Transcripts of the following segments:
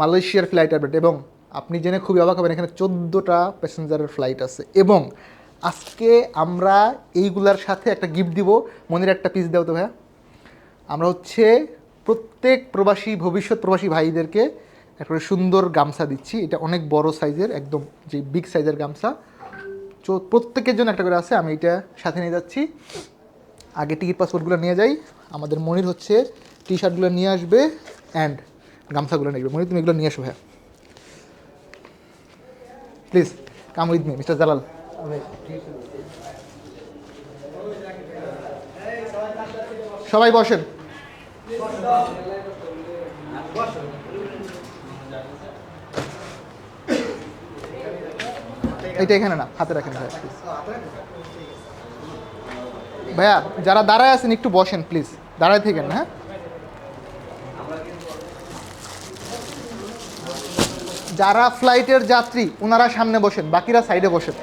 মালয়েশিয়ার flight update এবং আপনি জেনে খুবই অবাক হবেন, এখানে চোদ্দোটা প্যাসেঞ্জারের ফ্লাইট আছে এবং আজকে আমরা এইগুলার সাথে একটা গিফট দিব। মনির একটা পিস দাও তো ভাইয়া। আমরা হচ্ছে প্রত্যেক প্রবাসী, ভবিষ্যৎ প্রবাসী ভাইদেরকে একটা সুন্দর গামছা দিচ্ছি। এটা অনেক বড় সাইজের একদম যে বিগ সাইজের গামছা। প্রত্যেকের জন্য একটা করে আছে, আমি এটা সাথে নিয়ে যাচ্ছি। আগে টিকিট পাসপোর্টগুলো নিয়ে যাই। আমাদের মনির হচ্ছে টি শার্টগুলো নিয়ে আসবে অ্যান্ড গামছাগুলো নিয়ে মনির, তুমি এগুলো নিয়ে আসো ভাইয়া। Please come with me mister Jalal সবাই বসেন। এটা এখানে না, হাতে রাখেন ভাইয়া প্লিজ ভাইয়া, যারা দাঁড়ায় আছেন, একটু বসেন প্লিজ দাঁড়ায় থেকেন হ্যাঁ? যারা ফ্লাইটের যাত্রী ওনারা সামনে বসেন, বাকিরা সাইডে বসেন।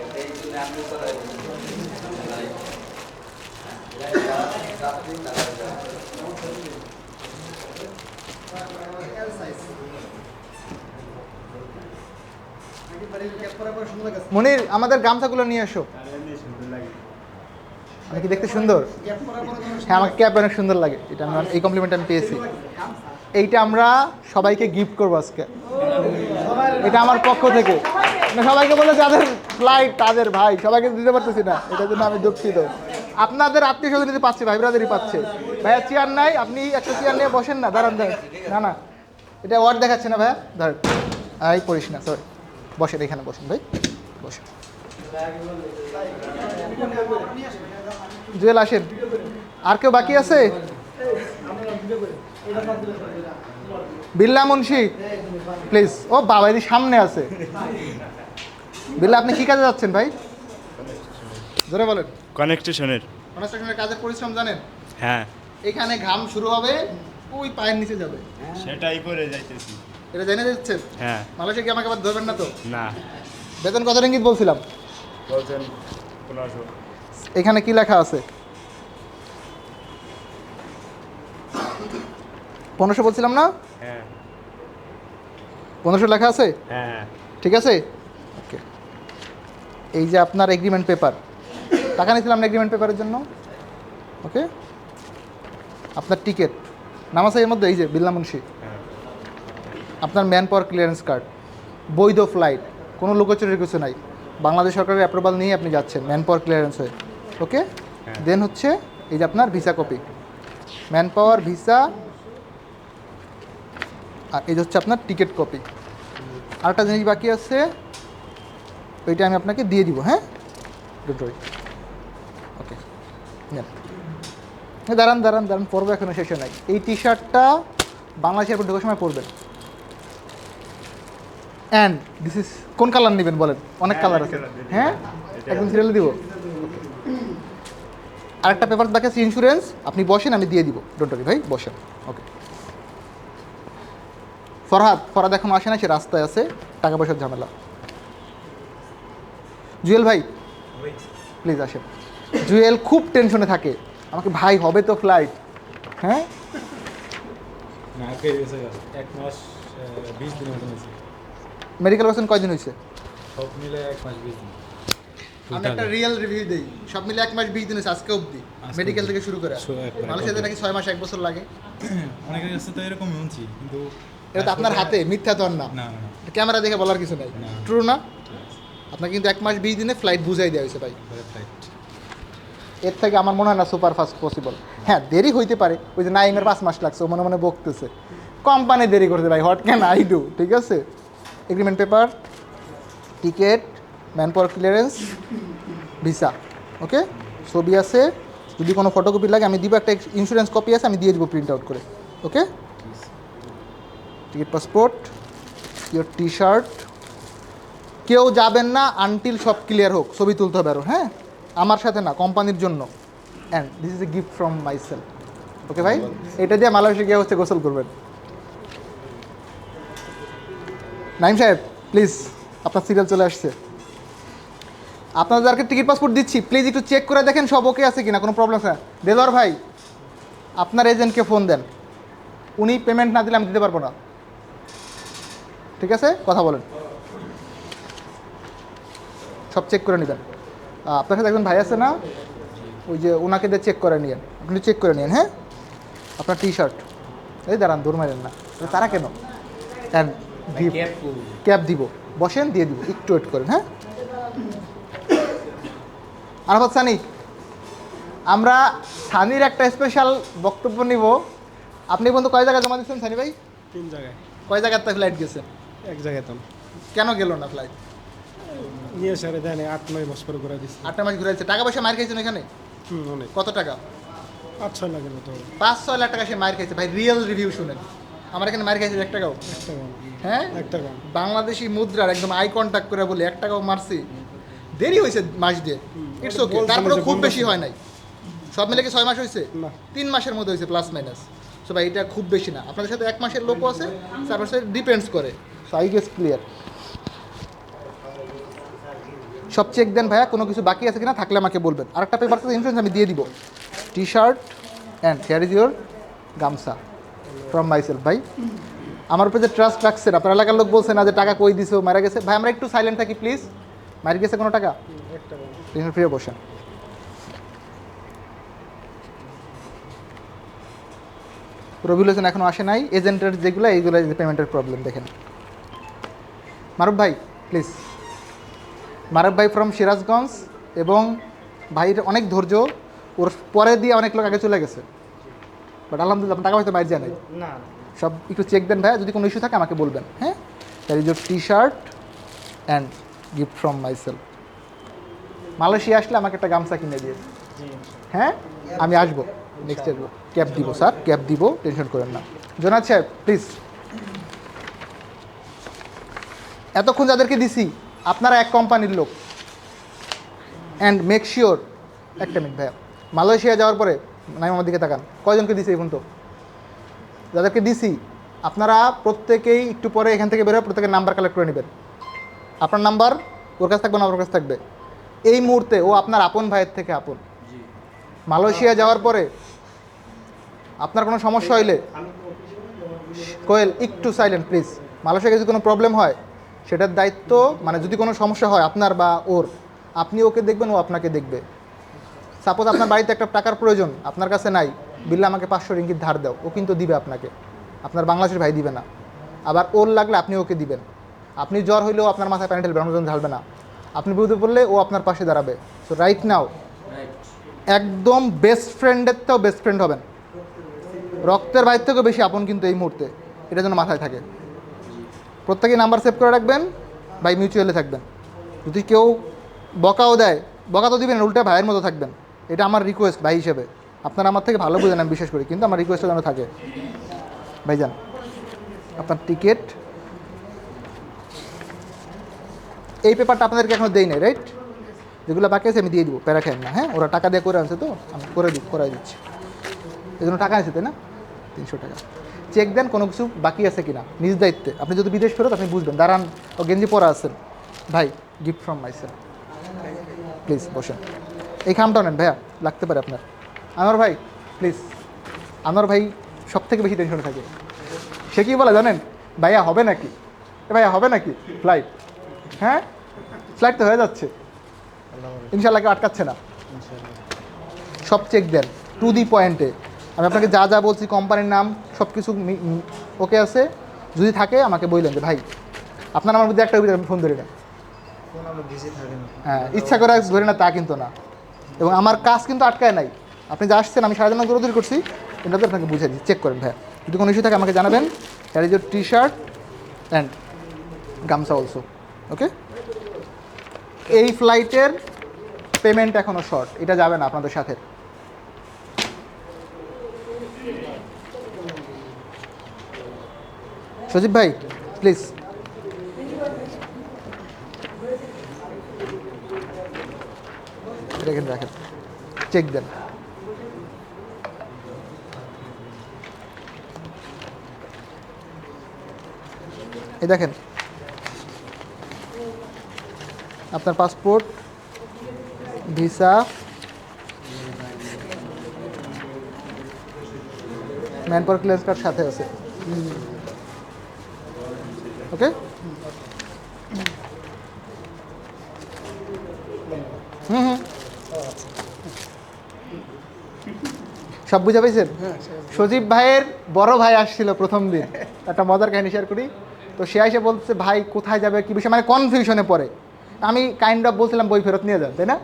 মনির, আমাদের গামছাগুলো নিয়ে এসো। আমি কি দেখতে সুন্দর? হ্যাঁ আমাকে ক্যাপ অনেক সুন্দর লাগে। এটা আমি এই কমপ্লিমেন্ট আমি পেয়েছি। এইটা আমরা সবাইকে গিফট করব আজকে। এটা আমার পক্ষ থেকে। না, সবাইকে বলে যাদের ফ্লাইট তাদের ভাই সবাইকে দিতে পারতেছি না। এটার জন্য আমি দুঃখিত। আপনাদের আত্মীয় স্বজন যদি পাচ্ছে ভাই ব্রাদারই পাচ্ছে। ভাইয়া চেয়ার নাই আপনি একটা চেয়ার নিয়ে বসেন না দাঁড়ান দাঁড়ান। না না। এটা ওয়ার্ড দেখাচ্ছে না ভাইয়া। ধরেন এই পড়িস না সরি বসেন এখানে বসেন ভাই। বসেন। জুয়েল আসেন। আর কেউ বাকি আছে? বিল্লা মুন্সি? প্লিজ ও বাবা এদিকে সামনে আছে। বিল্লা আপনি কি কাজে যাচ্ছেন ভাই? জোরে বলেন। কানেকটেশনের কনস্ট্রাকশনের কাজের পরিশ্রম জানেন? হ্যাঁ। এখানে ঘাম শুরু হবে ওই পায়ের নিচে যাবে। সেটাই করে যাইতেছি। এটা জেনে যাচ্ছেন? হ্যাঁ। মালয়েশিয়া কি আমাকে আবার ধরবেন না তো? না। বেতন কত রিঙ্গিত বলছিলাম? বলছেন পনেরোশো। এখানে কি লেখা আছে? পনেরোশো বলছিলাম না? হ্যাঁ। পনেরোশো লেখা আছে? হ্যাঁ। ঠিক আছে? ওকে এই যে আপনার এগ্রিমেন্ট পেপার টাকা নিয়েছিলাম না এগ্রিমেন্ট পেপারের জন্য? ওকে আপনার টিকিট নাম আছে এর মধ্যে এই যে বিল্লা মুন্সি। হ্যাঁ। আপনার ম্যান পাওয়ার ক্লিয়ারেন্স কার্ড বৈধ ফ্লাইট কোনো লুকোচুরির কিছু নাই। বাংলাদেশ সরকারের অ্যাপ্রুভাল নিয়ে আপনি যাচ্ছেন ম্যান পাওয়ার ক্লিয়ারেন্স হয়ে। ওকে। দেন হচ্ছে এই যে আপনার visa copy man power visa আর এই যে হচ্ছে আপনার টিকিট কপি আরেকটা জিনিস বাকি আছে ওইটা আমি আপনাকে দিয়ে দিব হ্যাঁ? ডোন্ট ওয়ারি ওকে হ্যাঁ, দাঁড়ান দাঁড়ান দাঁড়ান পরবো এখনও শেষে নাই। এই টি শার্টটা বাংলাদেশ এয়ারপোর্ট ঢোকার সময় পরবেন। অ্যান্ড দিস ইজ কোন কালার নেবেন বলেন? অনেক হ্যাঁ, কালার আছে। হ্যাঁ? একদম সিরিয়ালে দিব। আরেকটা পেপার বাকি ইন্স্যুরেন্স আপনি বসেন আমি দিয়ে দিব। ডোন্টরি ভাই বসেন। ওকে ফরহাদ ফরহাদ এখন আসে না সে রাস্তায় আছে টাকা পয়সার ঝামেলা। জুয়েল ভাই প্লিজ আসেন। জুয়েল খুব টেনশনে থাকে। আমাকে ভাই হবে তো ফ্লাইট হ্যাঁ? এক মাস মেডিকেল পার্সন কয়দিন হয়েছে? সব মিলে এক মাস বিশ দিন। আমি একটা রিয়েল রিভিউ দেই। সব মিলে এক মাস বিশ দিন আজকে অবধি। মেডিকেল থেকে শুরু করে। মালয়েশিয়াতে নাকি ছয় মাস এক বছর লাগে। অনেকের কাছে তো এরকম শুনছি কিন্তু এটা তো আপনার হাতে মিথ্যা তো না। ক্যামেরা দেখে বলার কিছু নাই। ট্রু না? আপনার কিন্তু এক মাস বিশ দিনে ফ্লাইট বুঝাই দেওয়া হয়েছে ভাই। এর থেকে আমার মনে হয় না সুপার ফাস্ট পসিবল হ্যাঁ দেরি হইতে পারে। ওই যে নাইমের পাঁচ মাস লাগছে মনে মনে বকতেছে। কোম্পানি দেরি করতে ভাই হট ক্যান আই ডু ঠিক আছে? Agreement paper ticket manpower clearance visa okay ছবি আছে যদি কোনো ফটোকপি লাগে আমি দিব একটা ইন্স্যুরেন্স কপি আছে আমি দিয়ে দিব প্রিন্ট আউট করে okay ticket passport your T shirt কেউ যাবেন না আনটিল সব ক্লিয়ার হোক, ছবি তুলতে হবে আরও হ্যাঁ? আমার সাথে না কোম্পানির জন্য। And this is a gift from myself okay ভাই? এটা দিয়ে মালয়েশিয়া গিয়ে হচ্ছে গোসল করবেন। নাইম সাহেব প্লিজ আপনার সিরিয়াল চলে আসছে। আপনাদেরকে টিকিট পাসপোর্ট দিচ্ছি। প্লিজ একটু চেক করে দেখেন সব ওকে আছে কিনা, কোনো প্রবলেম আছে দেলোয়ার ভাই, আপনার এজেন্টকে ফোন দেন। উনি পেমেন্ট না দিলে আমি দিতে পারব না। ঠিক আছে? কথা বলেন। সব চেক করে নেবেন। আপনার সাথে একজন ভাই আছে না? ওই যে ওনাকে দিয়ে চেক করে নিয়েন। আপনি চেক করে নিন হ্যাঁ? আপনার টি শার্ট এই দাঁড়ান দৌড় মারেন না। তারা কেন? ক্যাব দিব। বসেন দিয়ে দিব। একটু ওয়েট করেন হ্যাঁ? আরাফাত সানি আমরা সানির একটা স্পেশাল বক্তব্য নিব। আপনি বন্ধু কয় জায়গায় জমা দিচ্ছেন সানি ভাই? তিন জায়গায়। কয় জায়গাতে ফ্লাইট গেছেন এক জায়গায় তো কেন গেল না ফ্লাইট নিয়ে সারে দেয় না, আট নয় বছর করে দিচ্ছে আটটা মাস ঘুরে টাকা পয়সা মার খাইছেন এখানে? হুম অনেক। কত টাকা? পাঁচ ছয় লাখের মতো পাঁচ ছয় লাখ টাকা সে মার খাইছে। ভাই রিয়েল রিভিউ শুনেন। আমার এখানে মার খাইছে এক টাকাও হ্যাঁ? একটা কম বাংলাদেশি মুদ্রার একদম আই কন্ট্যাক্ট করে বলে এক টাকাও মারছি। দেরি হয়েছে মাস দিয়ে। ইটস ওকে তারপরে খুব বেশি হয় নাই। সব মিলে কি ছয় মাস হয়েছে? তিন মাসের মধ্যে হয়েছে প্লাস মাইনাস সো ভাই এটা খুব বেশি না। আপনাদের সাথে এক মাসের লোকও আছে। তারপর সাথে ডিপেন্ডস করে। আই গেস ক্লিয়ার সব চেক দেন ভাইয়া, কোনো কিছু বাকি আছে কিনা থাকলে আমাকে বলবেন। আরেকটা পেপার ইন্স্যুরেন্স আমি দিয়ে দিব। T shirt and here is your gamchha from myself ভাই। আমার উপরে যে ট্রাস্ট রাখছেন, আপনার এলাকার লোক বলছে না যে টাকা কই দিছো, মারা গেছে। ভাই, আমরা একটু সাইলেন্ট থাকি প্লিজ মারি গেছে কোনো টাকা? টেনশন বসেন। রবিউল এখনও আসে নাই। এজেন্টের যেগুলো, এইগুলো পেমেন্টের প্রবলেম দেখেন। মারুফ ভাই প্লিজ মারুফ ভাই ফ্রম সিরাজগঞ্জ এবং ভাইয়ের অনেক ধৈর্য ওর পরে দিয়ে অনেক লোক আগে চলে গেছে। বাট আলহামদুলিল্লাহ টাকা হয়তো বাইর যায় না। সব একটু চেক দেন ভাইয়া যদি কোনো ইস্যু থাকে আমাকে বলবেন হ্যাঁ? That is your T shirt and gift from myself Malaysia আসলে আমাকে একটা গামছা কিনে দিয়ে। হ্যাঁ? আমি আসব নেক্সট আসব। ক্যাব দিব স্যার ক্যাব দিব টেনশন করেন না। জোনাথ সাহেব প্লিজ এতক্ষণ যাদেরকে দিছি আপনারা এক কোম্পানির লোক। অ্যান্ড মেক শিওর একটা মিনিট ভাইয়া মালয়েশিয়া যাওয়ার পরে নাই আমার দিকে তাকান। কয়জনকে দিছি এখন তো যাদেরকে দিছি আপনারা প্রত্যেকেই একটু পরে এখান থেকে বেরোয় প্রত্যেকের নাম্বার কালেক্ট করে নেবেন। আপনার নাম্বার ওর কাছে থাকবে না ওর কাছে থাকবে। এই মুহূর্তে ও আপনার আপন ভাইয়ের থেকে আপন। মালয়েশিয়া যাওয়ার পরে আপনার কোনো সমস্যা হইলে কোয়েল একটু সাইলেন্ট প্লিজ মালয়েশিয়া যদি কোনো প্রবলেম হয় সেটার দায়িত্ব মানে যদি কোনো সমস্যা হয় আপনার বা ওর, আপনি ওকে দেখবেন, ও আপনাকে দেখবে। সাপোজ আপনার বাড়িতে একটা টাকার প্রয়োজন, আপনার কাছে নাই, বিল্লা আমাকে পাঁচশো রিঙ্গিত ধার দাও, ও কিন্তু দিবে আপনাকে। আপনার বাংলাদেশের ভাই দিবে না। আবার ওর লাগলে আপনি ওকে দিবেন। আপনি জ্বর হইলেও আপনার মাথায় আমার জন্য ঢালবে না। আপনি বিপদে পড়লে ও আপনার পাশে দাঁড়াবে। সো রাইট নাও একদম বেস্ট ফ্রেন্ডের থেকেও বেস্ট ফ্রেন্ড হবেন। রক্তের বাইর থেকেও বেশি আপন কিন্তু এই মুহূর্তে। এটা যেন মাথায় থাকে। প্রত্যেকে নাম্বার সেভ করে রাখবেন, ভাই মিউচুয়ালে থাকবেন। যদি কেউ বকাও দেয়, বকা তো দিবেন উল্টা ভাইয়ের মতো থাকবেন। এটা আমার রিকোয়েস্ট ভাই হিসেবে। আপনারা আমার থেকে ভালো বুঝেন, আমি বিশ্বাস করি, কিন্তু আমার রিকোয়েস্টটা যেন থাকে। ভাইজান, আপনার টিকিট এই পেপারটা আপনাদেরকে এখনও দেই নাই রাইট যেগুলো বাকি আছে আমি দিয়ে দিব, প্যারা খাই না হ্যাঁ? ওরা টাকা দিয়ে করে আনছে তো, আমি করে দিই করাই দিচ্ছি। এই জন্য টাকা আছে তাই না? তিনশো টাকা। চেক দেন কোনো কিছু বাকি আছে কিনা, নিজ দায়িত্বে। আপনি যদি বিদেশ ফেরত, আপনি বুঝবেন। দাঁড়ান, ও গেঞ্জি পরা আছেন। ভাই gift from myself please বসেন। এই খামটা নেন, ভাইয়া, লাগতে পারে আপনার। আমার ভাই প্লিজ আমার ভাই সব থেকে বেশি টেনশনে থাকে। সে কী বলে জানেন? ভাইয়া, হবে নাকি? এ ভাইয়া, হবে নাকি? ফ্লাইট হ্যাঁ? ফ্লাইট তো হয়ে যাচ্ছে। ইনশাল্লাহ কেউ আটকাচ্ছে না। সব চেক দেন। টু দি পয়েন্টে। আমি আপনাকে যা যা বলছি কোম্পানির নাম সব কিছু ওকে আছে? যদি থাকে আমাকে বললেন যে ভাই আপনার আমার মধ্যে একটা আমি ফোন ধরি না। হ্যাঁ ইচ্ছা করে ধরে না তা কিন্তু না। এবং আমার কাজ কিন্তু আটকায় নাই। আপনি যা আসছেন আমি সারাদিন দৌড়দৌড়ি করছি। এটাতে আপনাকে বুঝে দিই চেক করেন ভাইয়া। যদি কোনো ইস্যু থাকে আমাকে জানাবেন। Here is your T shirt and gamchha also okay এই ফ্লাইটের পেমেন্ট এখনও শর্ট এটা যাবে না আপনাদের সাথে। সজীব ভাই প্লিজ রেখেন রাখেন চেক দেন। এই দেখেন। আপনার passport visa manpower clear card সাথে আছে। ওকে হুম হুম সব বুঝা পাইছেন? সজীব ভাইয়ের বড় ভাই আসছিল প্রথম দিন। একটা মজার কাহিনী শেয়ার করি। তো সে এসে বলছে ভাই কোথায় যাবে? কি বিষয়? মানে কনফিউশনে পড়ে। আমি কাইন্ড অফ বলছিলাম বই ফেরত নিয়ে যান তাই না?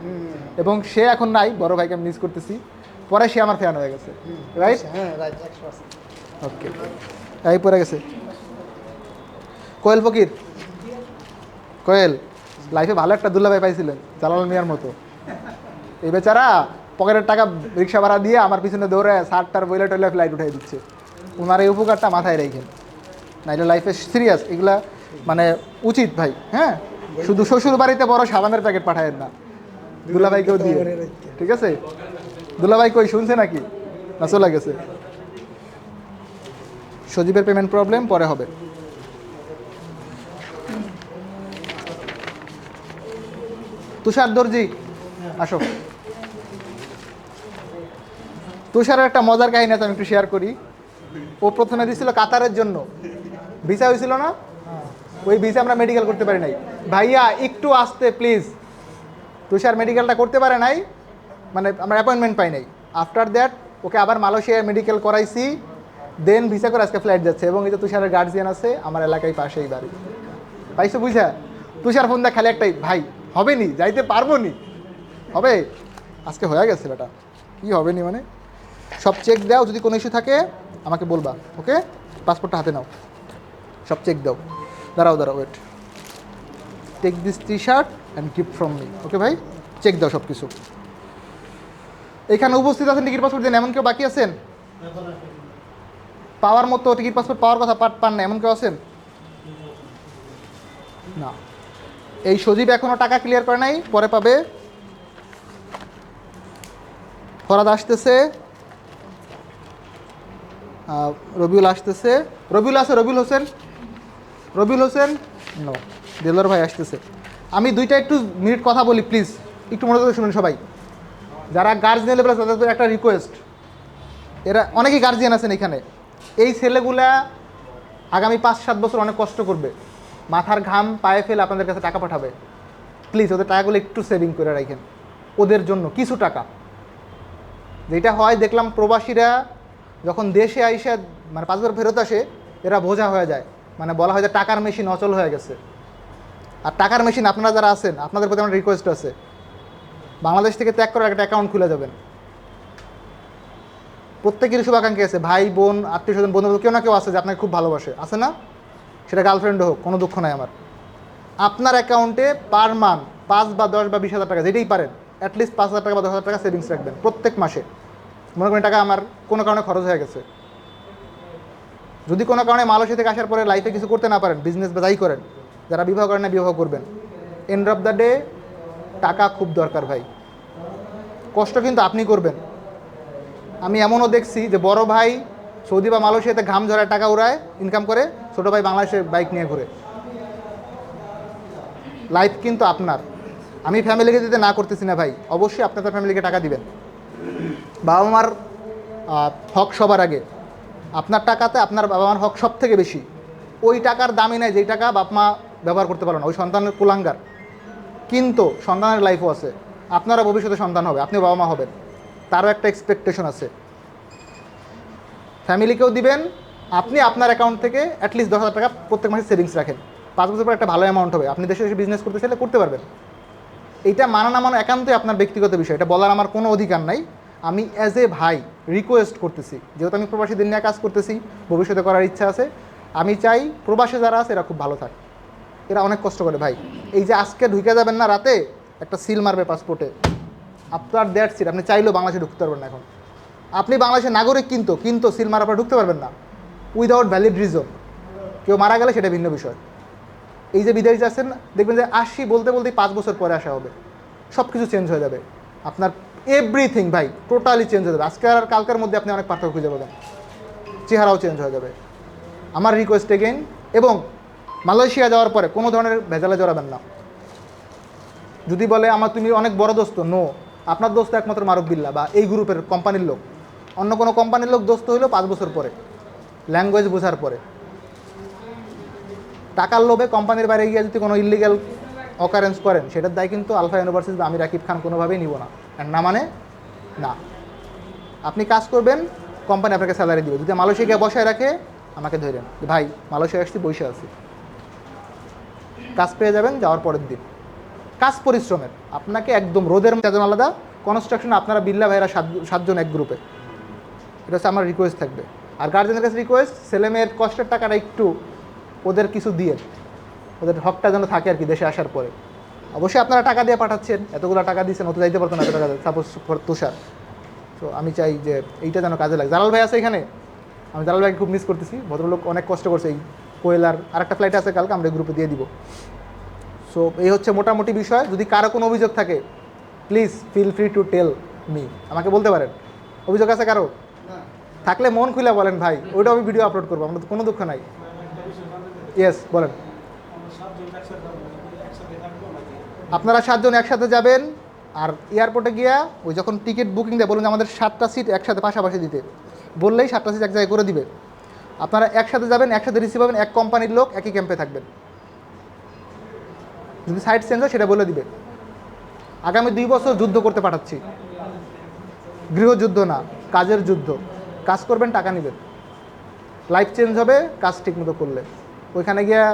এবং সে এখন নাই বড় ভাইকে আমি মিস করতেছি। পরে সে আমার ফ্যান হয়ে গেছে রাইট হ্যাঁ রাইট ওকে এই পড়ে গেছে। কোয়েল ফকির? কোয়েল লাইফে ভালো একটা দুল্লাভাই পাইছিলেন, জালাল মিয়ার মতো। এই বেচারা পকেটের টাকা রিক্সা ভাড়া দিয়ে আমার পিছনে দৌড়ে সারটার বইলে টইলে ফ্লাইট উঠাই দিচ্ছে। ওনার এই উপকারটা মাথায় রেখেন। নাইলে লাইফে সিরিয়াস এগুলা মানে উচিত ভাই হ্যাঁ? শুধু শ্বশুর বাড়িতে বড় সাবানের প্যাকেট পাঠায়েন না। দুলাভাইকেও দিয়ে। ঠিক আছে? দুলাভাই কই, শুনছে নাকি? না চলে গেছে। সজীবের পেমেন্ট প্রবলেম পরে হবে। তুষার দর্জি, আসো। তুষারের একটা মজার কাহিনী আছে আমি একটু শেয়ার করি। ও প্রথমে দিছিল কাতারের জন্য। ভিসা হয়েছিল না? ওই ভিসা আমরা মেডিকেল করতে পারি নাই। ভাইয়া, একটু আসতে প্লিজ তুষার মেডিকেলটা করতে পারে নাই মানে আমরা অ্যাপয়েন্টমেন্ট পাই নাই। আফটার দ্যাট ওকে আবার মালয়েশিয়ায় মেডিকেল করাইছি। দেন ভিসা করে আজকে ফ্লাইট যাচ্ছে। এবং এই যে তুষারের গার্জিয়ান আছে, আমার এলাকায় পাশেই বাড়ি। পাইছো বুঝা? তুষার ফোন দেখ খালি একটাই, ভাই হবে নি যাইতে পারব নি হবে? আজকে হয়ে গেছে এটা কি হবে নি মানে? সব চেক দাও, যদি কোনো ইস্যু থাকে, আমাকে বলবা ওকে পাসপোর্টটা হাতে নাও। সব চেক দাও। দাঁড়াও দাঁড়াও wait take this T shirt and gift from me okay ভাই? চেক দাও সব কিছু এখানে উপস্থিত আছেন টিকিট পাসপোর্ট দেন এমন কেউ বাকি আছেন? পাওয়ার মতো টিকিট পাসপোর্ট পাওয়ার কথা পাট পান না, এমন কেউ আছেন? না। এই সজীব এখনও টাকা ক্লিয়ার করে নাই, পরে পাবে। ফরাদ আসতেছে। রবিউল আসতেছে। রবিউল আছে, রবিউল হোসেন? রবিউল হোসেন? নো দেলোয়ার ভাই আসতেছে। আমি দুইটা একটু মিনিট কথা বলি প্লিজ একটু মনে করে শুনুন সবাই। যারা গার্জিয়ান লেভেল আছে, তাদের একটা রিকোয়েস্ট এরা, অনেকেই গার্জিয়ান আছেন এখানে। এই ছেলেগুলা আগামী পাঁচ সাত বছর অনেক কষ্ট করবে। মাথার ঘাম, পায়ে ফেলে আপনাদের কাছে টাকা পাঠাবে। প্লিজ ওদের টাকাগুলো একটু সেভিং করে রাখেন। ওদের জন্য কিছু টাকা। যেটা হয়, দেখলাম প্রবাসীরা যখন দেশে আইসা মানে পাঁচ বছর ফেরত আসে, এরা বোঝা হয়ে যায়। মানে বলা হয় যে টাকার মেশিন অচল হয়ে গেছে। আর টাকার মেশিন আপনারা যারা আছেন, আপনাদের প্রতি আমার রিকোয়েস্ট আছে। বাংলাদেশ থেকে ত্যাগ করার একটা অ্যাকাউন্ট খুলে যাবেন। প্রত্যেকেরই শুভাকাঙ্ক্ষী আছে। ভাই, বোন আত্মীয় স্বজন বন্ধু কেউ না কেউ আছে যে আপনাকে খুব ভালোবাসে। আছে না? সেটা গার্লফ্রেন্ড হোক, কোনো দুঃখ নাই আমার। আপনার অ্যাকাউন্টে পার মান্থ পাঁচ বা দশ বা বিশ হাজার টাকা, যেটাই পারেন অ্যাটলিস্ট পাঁচ হাজার টাকা বা দশ হাজার টাকা সেভিংস রাখবেন প্রত্যেক মাসে। মনে করেন টাকা আমার কোনো কারণে খরচ হয়ে গেছে। যদি কোনো কারণে মালয়েশিয়া থেকে আসার পরে লাইফে কিছু করতে না পারেন বিজনেস বা যাই করেন, যারা বিবাহ করেন না, বিবাহ করবেন। এন্ড অফ দ্য ডে টাকা খুব দরকার ভাই। কষ্ট কিন্তু আপনি করবেন। আমি এমনও দেখছি যে বড় ভাই সৌদি বা মালয়েশিয়াতে ঘাম ঝরায় টাকা উড়ায় ইনকাম করে, ছোটো ভাই বাংলাদেশে বাইক নিয়ে ঘুরে। লাইফ কিন্তু আপনার। আমি ফ্যামিলিকে দিতে না করতেছি না ভাই। অবশ্যই আপনাদের ফ্যামিলিকে টাকা দিবেন। বাবা মার হক সবার আগে। আপনার টাকাতে আপনার বাবা মার হক সব থেকে বেশি। ওই টাকার দামই নাই যেই টাকা বাপ মা ব্যবহার করতে পারো না। ওই সন্তানের কুলাঙ্গার। কিন্তু সন্তানের লাইফও আছে। আপনারা ভবিষ্যতে সন্তান হবে। আপনি বাবা মা হবেন। তারও একটা এক্সপেকটেশন আছে। ফ্যামিলিকেও দিবেন। আপনি আপনার অ্যাকাউন্ট থেকে অ্যাটলিস্ট দশ হাজার টাকা প্রত্যেক মাসে সেভিংস রাখেন। পাঁচ বছর পর একটা ভালো অ্যামাউন্ট হবে। আপনি দেশে এসে বিজনেস করতে চাইলে করতে পারবেন। এইটা মানা না মানো একান্তই আপনার ব্যক্তিগত বিষয়। এটা বলার আমার কোনো অধিকার নাই। আমি অ্যাজ এ ভাই রিকোয়েস্ট করতেছি। যেহেতু আমি প্রবাসীদের নিয়ে কাজ করতেছি, ভবিষ্যতে করার ইচ্ছা আছে। আমি চাই প্রবাসে যারা আছে, এরা খুব ভালো থাকে। এরা অনেক কষ্ট করে ভাই। এই যে আজকে ঢুকে যাবেন না রাতে, একটা সিল মারবে পাসপোর্টে আপনার দ্যাট সিট আপনি চাইলেও বাংলাদেশে ঢুকতে পারবেন না এখন। আপনি বাংলাদেশের নাগরিক কিন্তু কিন্তু সিল মারার পর ঢুকতে পারবেন না। উইদাউট ভ্যালিড রিজন কেউ মারা গেলে সেটা ভিন্ন বিষয়। এই যে বিদেশ যাচ্ছেন, দেখবেন যে আসি বলতে বলতেই পাঁচ বছর পরে আসা হবে। সব কিছু চেঞ্জ হয়ে যাবে। আপনার এভরিথিং ভাই টোটালি চেঞ্জ হয়ে যাবে। আজকে আর কালকের মধ্যে আপনি অনেক পার্থক্য খুঁজে পাবেন। চেহারাও চেঞ্জ হয়ে যাবে। আমার রিকোয়েস্ট এগেইন এবং মালয়েশিয়া যাওয়ার পরে কোনো ধরনের ভেজালে জড়াবেন না। যদি বলে, আমার তুমি অনেক বড় দোস্ত নো আপনার দোস্ত একমাত্র মারুফ বিল্লা বা এই গ্রুপের কোম্পানির লোক। অন্য কোনো কোম্পানির লোক দোস্ত হইল পাঁচ বছর পরে ল্যাঙ্গুয়েজ বোঝার পরে। টাকার লোভে কোম্পানির বাইরে গিয়ে যদি কোনো ইলিগাল অকারেন্স করেন, সেটার দায় কিন্তু আলফা ইউনিভার্সিটি বা আমি রাকিব খান কোনোভাবেই নিব না। না মানে? না। আপনি কাজ করবেন, কোম্পানি আপনাকে স্যালারি দিবে। যদি মালয়েশিয়া গিয়ে বসায় রাখে, আমাকে ধরেন ভাই মালয়েশিয়া আসছি, বসে আছি। কাজ পেয়ে যাবেন, যাওয়ার পরের দিন। কাজ পরিশ্রমের। আপনাকে একদম রোদের চারজন আলাদা। কনস্ট্রাকশন আপনারা বিল্লা ভাইরা সাত সাতজন এক গ্রুপে এটা হচ্ছে আমার রিকোয়েস্ট থাকবে। আর গার্জেনের কাছে রিকোয়েস্ট ছেলেমেয়ের কষ্টের টাকাটা একটু ওদের কিছু দিয়ে, ওদের হকটা যেন থাকে আর কি দেশে আসার পরে। অবশ্যই আপনারা টাকা দিয়ে পাঠাচ্ছেন, এতগুলো টাকা দিয়েছেন, অত যাইতে পারতো না এত টাকা সাপোজ তুষার। তো আমি চাই যে এইটা যেন কাজে লাগে। জালাল ভাই আছে এখানে? আমি জালাল ভাইকে খুব মিস করতেছি। ভদ্রলোক অনেক কষ্ট করছে এই কোয়েলার। আর একটা ফ্লাইট আছে কালকে, আমরা গ্রুপে দিয়ে দিব। সো এই হচ্ছে মোটামুটি বিষয়। যদি কারও কোনো অভিযোগ থাকে please feel free to tell me আমাকে বলতে পারেন। অভিযোগ আছে কারও? থাকলে মন খুলে বলেন ভাই ওইটা আমি ভিডিও আপলোড করব, আমাদের কোনো দুঃখ নাই। ইয়েস বলেন। আপনারা সাতজন একসাথে যাবেন, আর এয়ারপোর্টে গিয়া ওই যখন টিকিট বুকিং দেয়, বলুন আমাদের সাতটা সিট একসাথে পাশাপাশি দিতে, বললেই সাতটা সিট এক জায়গায় করে দিবে। আপনারা একসাথে যাবেন, একসাথে রিসিভ হবেন, এক কোম্পানির লোক একই ক্যাম্পে থাকবেন। যদি সাইড চেঞ্জ হয়, সেটা বলে দিবে। আগামী দুই বছর যুদ্ধ করতে পাঠাচ্ছি। গৃহযুদ্ধ না, কাজের যুদ্ধ। কাজ করবেন টাকা নেবেন। লাইফ চেঞ্জ হবে কাজ ঠিকমতো করলে। ওইখানে গিয়া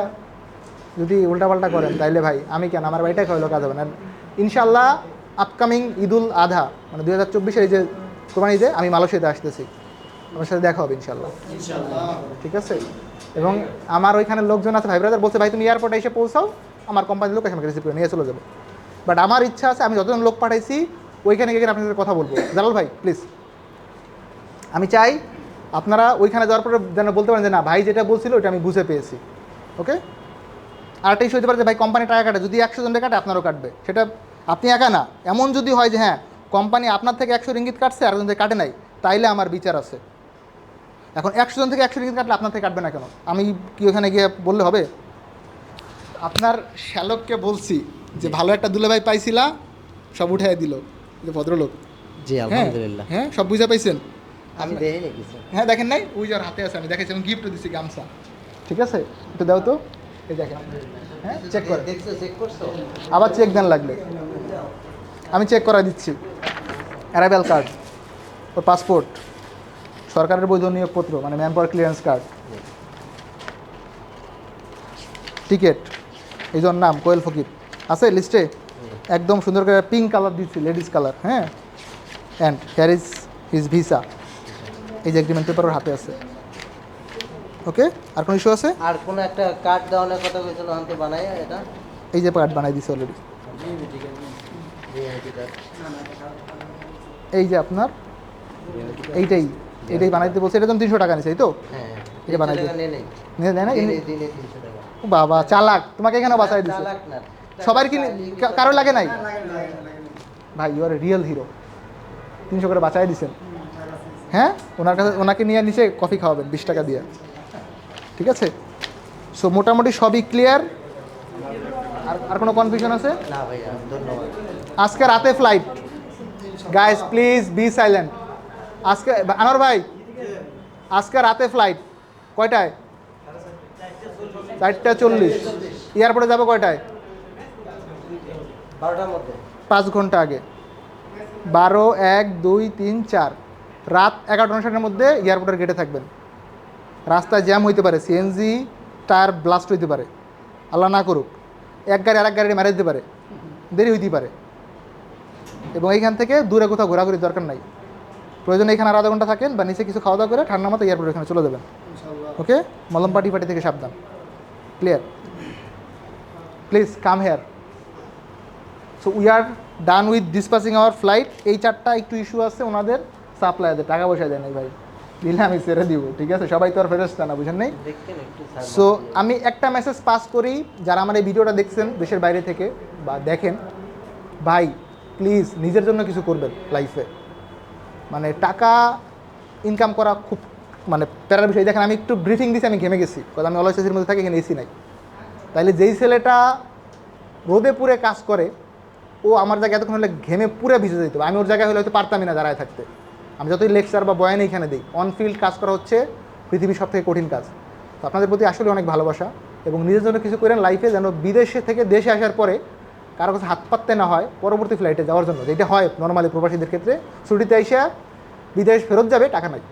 যদি উল্টাপাল্টা করেন তাইলে ভাই আমি কেন? আমার বাড়িটাই খাওয়াইলো কাজ হবে না। ইনশাল্লাহ আপকামিং ঈদুল আধা মানে দুই হাজার চব্বিশে এই যে কোরবানিতে আমি মালয়েশিয়াতে আসতেছি। আমার সাথে দেখা হবে ইনশাল্লাহ ঠিক আছে? এবং আমার ওইখানে লোকজন আছে ভাই ব্রাদার বলছে ভাই তুমি এয়ারপোর্টে এসে পৌঁছাও আমার কোম্পানির লোক আমাকে রিসিভ করে নিয়ে চলে যাব। বাট আমার ইচ্ছা আছে আমি যতজন লোক পাঠাইছি ওইখানে গিয়ে আপনাদের সাথে কথা বলব। জালাল ভাই প্লিজ আমি চাই আপনারা ওইখানে যাওয়ার পরে যেন বলতে পারেন যে না ভাই যেটা বলছিল ওইটা আমি বুঝে পেয়েছি। ওকে? আরেকটা ইস্যু হতে পারে যে ভাই কোম্পানি টাকা কাটে যদি একশো জনের কাটে আপনারও কাটবে। সেটা আপনি একা না। এমন যদি হয় যে হ্যাঁ কোম্পানি আপনার থেকে একশো রিঙ্গিত কাটছে আর একজন থেকে কাটে নাই তাইলে আমার বিচার আছে। এখন একশো জন থেকে একশো রিঙ্গিত কাটলে আপনার থেকে কাটবে না কেন? আমি কি ওখানে গিয়ে বললে হবে? আপনার শ্যালককে বলছি যে ভালো একটা দুলে ভাই পাইছিলা সব উঠাই দিল যে ভদ্রলোক। জি হ্যাঁ আলহামদুলিল্লাহ। হ্যাঁ সব বুঝে পাইছেন? আমি দেখিনি কিছু। হ্যাঁ দেখেন নাই? ওই যার হাতে আছে আমি দেখাচ্ছি এবং গিফট দিচ্ছি গামছা। ঠিক আছে? একটু দাও তো। এই দেখেন। হ্যাঁ চেক করে। দেখছ চেক করছ? আবার চেক দেন লাগলে। আমি চেক করা দিচ্ছি। অ্যারাইভেল কার্ড ওর পাসপোর্ট সরকারের বৈধ নিয়োগপত্র মানে man power clearance card ticket এই জন্য নাম কোয়েল ফকির। আছে লিস্টে একদম সুন্দর করে পিঙ্ক কালার দিচ্ছি লেডিস কালার হ্যাঁ? And here is his visa এই যে এগ্রিমেন্ট পেপার ওর হাতে আছে ওকে আর কোনো ইস্যু আছে আর কোন একটা কার্ড দেওয়ানোর কথা কইছিল আনতে বানাই এটা এই যে কার্ড বানাই দিছে অলরেডি এই যে আপনার এইটাই এইটাই বানাইতে বলছে এটা তো তিনশো টাকা নিছে তো হ্যাঁ এটা বানাই দিও। নিয়ে না বাবা চালাক তোমাকে এখানে বাঁচাই না সবার কি কা- কারও লাগে নাই ভাই ইউ আর রিয়েল হিরো তিনশো করে বাঁচাই দিছেন হ্যাঁ? ওনার কাছে ওনাকে নিয়ে নিচে কফি খাওয়াবেন বিশ টাকা দিয়ে। ঠিক আছে? সো মোটামুটি সবই ক্লিয়ার আর আর কোনো কনফিউশন আছে? আজকে রাতে flight guys please be silent আজকে আনোয়ার ভাই আজকে রাতে ফ্লাইট কয়টায়? চারটা চল্লিশ। এয়ারপোর্টে যাব কয়টায়? পাঁচ ঘণ্টা আগে। বারো এক দুই তিন চার। রাত এগারোটা অনুষ্ঠানের মধ্যে এয়ারপোর্টের গেটে থাকবেন। রাস্তায় জ্যাম হইতে পারে সিএনজি টায়ার ব্লাস্ট হইতে পারে। আল্লাহ না করুক এক গাড়ি আর এক গাড়ি মেরে দিতে পারে দেরি হইতে পারে। এবং এইখান থেকে দূরে কোথাও ঘোরাঘুরি দরকার নাই। প্রয়োজন এখানে আর আধা ঘণ্টা থাকেন বা নিচে কিছু খাওয়া দাওয়া করে ঠান্ডা মতো এয়ারপোর্ট এখানে চলে যাবেন। ওকে? মলম পার্টি পার্টি থেকে সাবধান। Clear please come here so we are done with dispatching our flight এই চারটা একটু ইস্যু আছে ওনাদের। সাপ্লাইদের টাকা পয়সা দেয় নাই ভাই। দিলে আমি ছেড়ে দিব ঠিক আছে? সবাই তো আর ফেরত না বুঝেন নাই? সো আমি একটা মেসেজ পাস করি যারা আমার এই ভিডিওটা দেখছেন দেশের বাইরে থেকে বা দেখেন ভাই প্লিজ নিজের জন্য কিছু করবেন লাইফে মানে টাকা ইনকাম করা খুব মানে প্যারার বিষয়। দেখেন আমি একটু ব্রিফিং দিছি আমি ঘেমে গেছি। কারণ আমি অলস এসির মধ্যে থাকি এখানে এসি নাই। তাইলে যেই ছেলেটা রোদে পুরে কাজ করে ও আমার জায়গায় এতক্ষণ হলে ঘেমে পুরে ভিজে যেত। আমি ওর জায়গায় হলে হয়তো পারতামই না দাঁড়ায় থাকতে। আমি যতই লেকচার বা বয়ান এইখানে দিই অন ফিল্ড কাজ করা হচ্ছে পৃথিবীর সব থেকে কঠিন কাজ। তো আপনাদের প্রতি আসলে অনেক ভালোবাসা এবং নিজের জন্য কিছু করেন লাইফে যেন বিদেশে থেকে দেশে আসার পরে কারও কাছে হাত পাততে না হয় পরবর্তী ফ্লাইটে যাওয়ার জন্য। যেটা হয় নর্মালি প্রবাসীদের ক্ষেত্রে ছুটিতে এসে বিদেশ ফেরত যাবে টাকা নাই।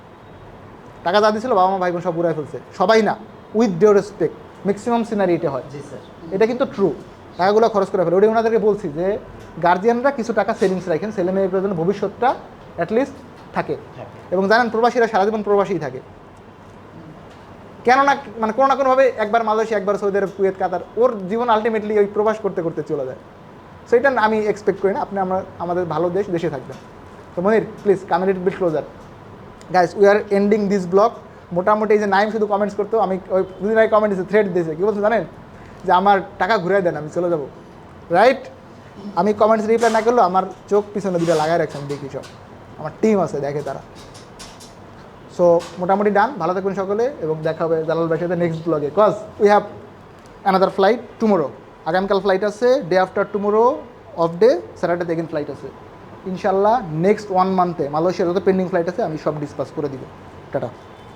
টাকা যা দিয়েছিল বাবা মা ভাই বোন সব উড়াই ফেলছে। সবাই না with due respect maximum scenery এটা হয়। এটা কিন্তু ট্রু টাকাগুলো খরচ করে ফেলে। ওটাই ওনাদেরকে বলছি যে গার্জিয়ানরা কিছু টাকা সেভিংস রাখেন ছেলে মেয়ের জন্য ভবিষ্যৎটা অ্যাটলিস্ট থাকে। এবং জানেন প্রবাসীরা সারা জীবন প্রবাসীই থাকে। কেননা মানে কোনো না কোনোভাবে একবার মালয়েশিয়া একবার সৌদি আরব কুয়েত কাতার ওর জীবন আলটিমেটলি ওই প্রবাস করতে করতে চলে যায়। সেটা আমি এক্সপেক্ট করি না। আপনি আমরা আমাদের ভালো দেশ দেশে থাকবেন। তো Monir please come here it bit closer guys we are ending this blog মোটামুটি এই যে নাইম শুধু কমেন্টস করতো আমি ওই দুদিন আগে কমেন্ট দিয়েছে থ্রেড দিয়েছে। কী বলছে জানেন? যে আমার টাকা ঘুরাই দেন আমি চলে যাব। রাইট আমি কমেন্টস রিপ্লাই না করলেও আমার চোখ পিছনে দুটো লাগাই রাখছে আমি দেখি সব। আমার টিম আছে, দেখে তারা। সো মোটামুটি ডান ভালো থাকবেন সকলে এবং দেখা হবে জালাল ভাইয়ের সাথে নেক্সট ব্লগে cause we have another flight tomorrow আগামীকাল ফ্লাইট আছে day after tomorrow of day Saturday again flight আছে। ইনশাল্লাহ নেক্সট ওয়ান মান্থে মালয়েশিয়ার যত পেন্ডিং ফ্লাইট আছে, আমি সব ডিসকাস করে দিব। টাটা